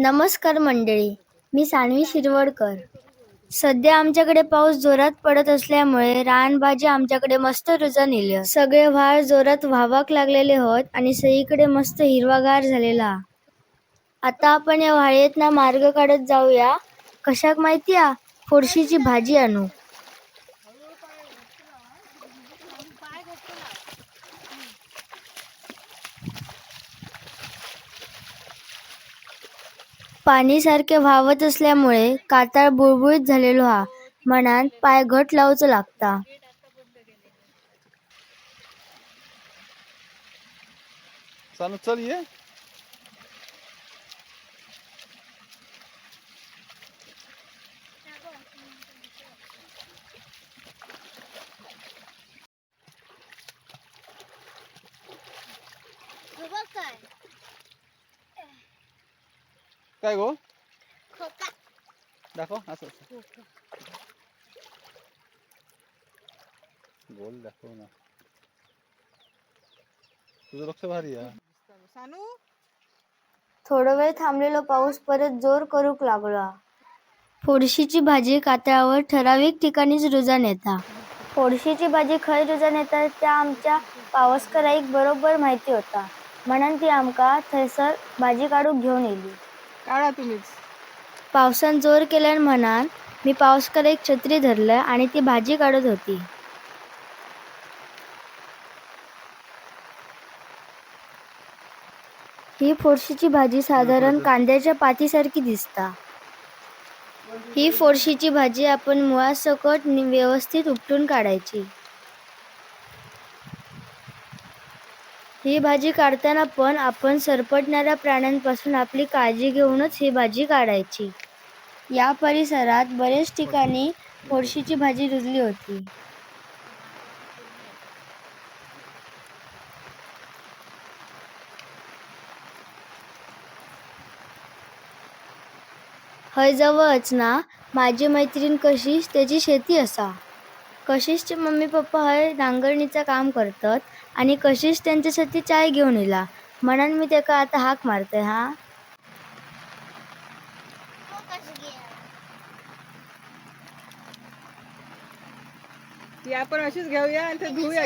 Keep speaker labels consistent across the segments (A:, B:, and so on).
A: नमस्कार मंडळी मी सानवी शिरवडकर. सध्या आमच्याकडे पाऊस जोरात पडत असल्यामुळे रानभाजी आमच्याकडे मस्त रुजन येईल सगळे व्हाळ जोरात व्हावाक लागलेले होत आणि सगळीकडे मस्त हिरवागार झालेला. आता आपण या व्हाळेतना मार्ग काढत जाऊया. कशाक माहिती आ फोडशीची भाजी आणू. पाणी सारखे व्हावत असल्यामुळे कातळ बुळबुळीत झालेलो हा. म्हणान पाय घट लावच लागता.
B: चल ये. काय गो? दाखव असं असं. गोल दाखव ना. तुझं लक्ष भारी आहे.
C: सानू?
A: थोडा वेळ थांबलेलो पाऊस परत जोर करूक लागला. फोडशीची भाजी कातळावर ठराविक ठिकाणीच रुजन येता. फोडशीची भाजी खंय रुजन येता त्या आमच्या पावसकराईक बरोबर माहिती होता. म्हणून ती आमका थंयसर भाजी काढूक घेऊन येली.
C: काढा तुम्हीच.
A: पावसान जोर केल्यान म्हणान मी पावसकर एक छत्री धरलं आणि ती भाजी काढत होती. ही फोडशीची भाजी साधारण कांद्याच्या पातीसारखी दिसता. ही फोडशीची भाजी आपण मुळासकट नि- व्यवस्थित उपटून काढायची. ही भाजी काढताना पण आपण सरपटणाऱ्या प्राण्यांपासून आपली काळजी घेऊनच ही भाजी काढायची. या परिसरात बरेच ठिकाणी फोडशीची भाजी रुजली होती. हय जवळच ना माझी मैत्रीण कशीच त्याची शेती असा. कशिशचे मम्मी पप्पा हय नांगरणीचं काम करतात आणि कशिश त्यांच्यासाठी चाय घेऊन येला. म्हणून मी त्याका आता हाक मारते हा?
C: ती आपण अशीच घेऊया आणि ते धुऊया.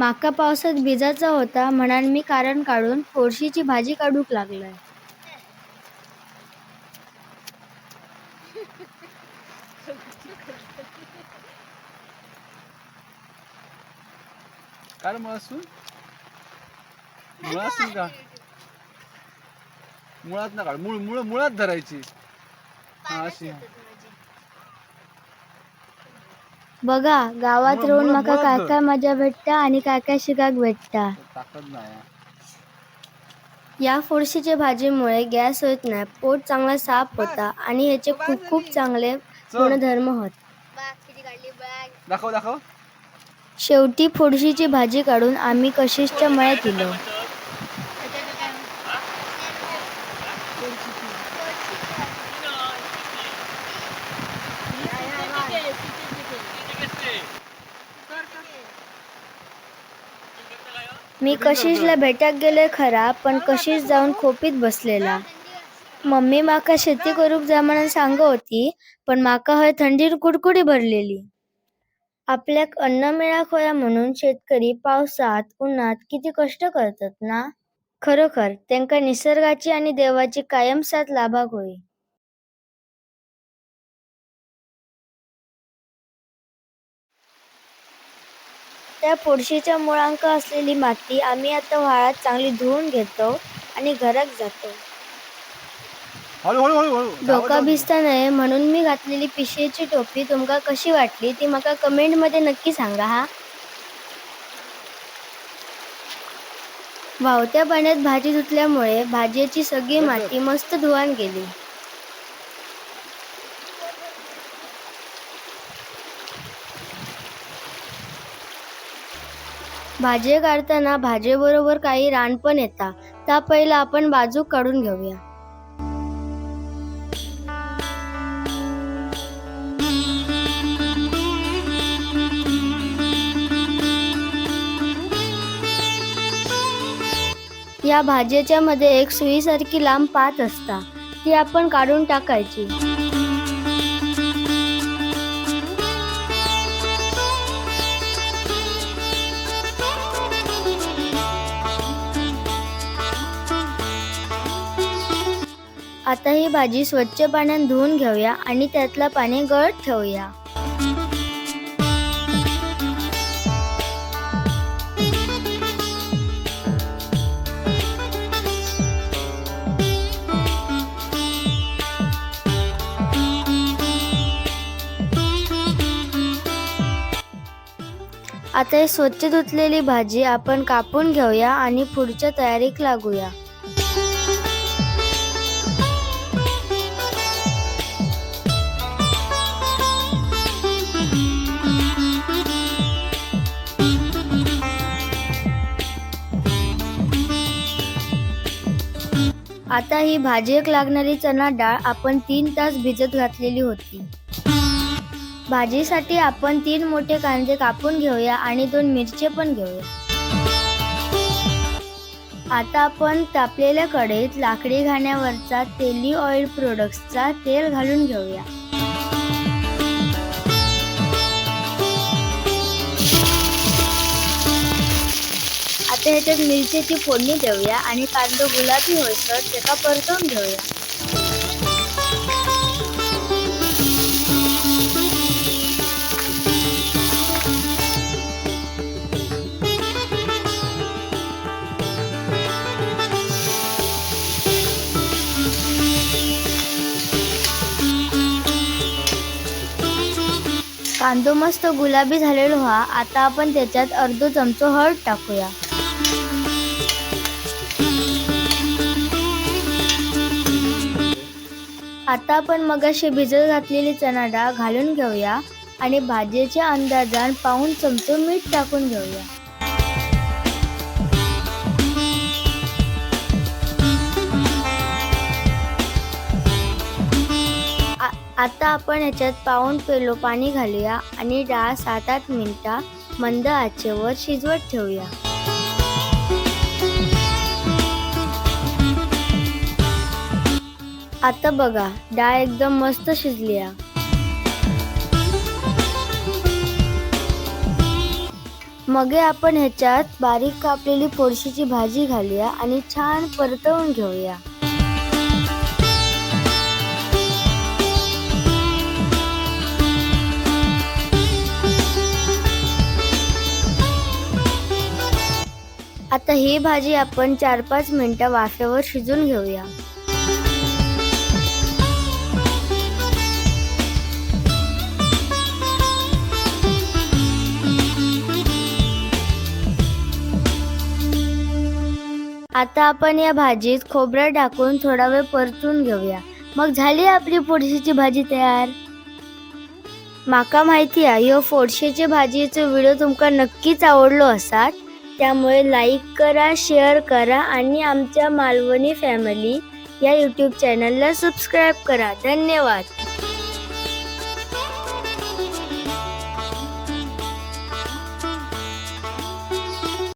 A: माका पावसात भिजाचा होता म्हणान मी कारण काढून कोळशीची भाजी काढूक लागलंय.
B: काय रे मुळासून का? मुळात ना काढ. मुळ मुळ मुळात धरायची. हा अशी.
A: बघा गावात राहून
B: मुळं
A: काय. काय मजा भेटता आणि काय काय शिकाक भेटता. या फोडशीच्या भाजीमुळे गॅस होत नाही पोट चांगला साफ होता आणि ह्याचे खूप खूप चांगले गुणधर्म होत.
B: दाखव दाखव.
A: शेवटी फोडशीची भाजी काढून आम्ही कशिशच्या मळ्यात दिलो. मी कशिशला भेटाक गेलोय खरा पण कशिश जाऊन खोपीत बसलेला. मम्मी माका शेती करूक जा म्हणून सांग होती पण माका हय थंडीर कुडकुडी भरलेली. आपल्याक अन्न मिळाक होया म्हणून शेतकरी पावसात उन्हात किती कष्ट करतात ना? खरोखर त्यांका निसर्गाची आणि देवाची कायम साथ लाभाक होई त्या फोडशीच्या मुळांका असलेली माती आम्ही आता व्हाळात चांगली धुवून घेतो आणि घरात जातो. डोका भिजता नये म्हणून मी घातलेली पिशेची टोपी तुमका कशी वाटली ती माका कमेंटमध्ये नक्की सांगा हा. वाहत्या पाण्यात भाजी धुतल्यामुळे भाजीची सगळी माती मस्त धुवान गेली. भाजी काढताना भाजीबरोबर काही रान पण येतात त्या पहिला आपण बाजू काढून घेऊया. या भाजीच्या मध्ये एक सुईसारखी लांब पात असता. ती आपण काढून टाकायची. आता ही भाजी स्वच्छ पाण्यात धुवून घेऊया आणि त्यातला पाणी गळत ठेवूया. आता ही स्वच्छ धुतलेली भाजी आपण कापून घेऊया आणि पुढच्या तयारीक लागूया. आता ही भाजीक लागणारी चणा डाळ आपण तीन तास भिजत घातलेली होती. भाजीसाठी आपण तीन मोठे कांदे कापून घेऊया आणि दोन मिरचे पण घेऊया. आता आपण तापलेल्या कढईत लाकडी घाण्यावरचा तेली ऑइल प्रोडक्ट्सचा तेल घालून घेऊया. आता ह्याच्यात मिरचीची फोडणी देऊया आणि कांदो गुलाबी होईसर त्याला परतवून घेऊया. कांदो मस्त गुलाबी झालेलो हा आता आपण त्याच्यात अर्धो चमचो हळद टाकूया. आता आपण मगाशी भिजत घातलेली चणा डाळ घालून घेऊया आणि भाजीच्या अंदाजान पाऊन चमचो मीठ टाकून घेऊया. आ- आता आपण ह्याच्यात पाऊण पेलो पाणी घालूया आणि डाळ सात आठ मिनिटा मंद आचेवर शिजवत ठेवूया. आता बघा डाळ एकदम मस्त शिजली मगे आपण ह्याच्यात बारीक कापलेली पोळशीची भाजी घालूया आणि छान परतवून घेऊया. आता ही भाजी आपण चार पाच मिनिटं वाफेवर शिजून घेऊया. आता आपण या भाजीत खोबरं टाकून थोडा वेळ परतून घेऊया. मग झाली आपली फोडशीची भाजी तयार? माका माहिती आहे ह्यो फोडशेची भाजीचो व्हिडिओ तुमका नक्कीच आवडलो असात. त्यामुळे लाईक करा शेअर करा आणि आमच्या मालवणी फॅमिली या यूट्यूब चॅनलला सबस्क्राईब करा. धन्यवाद!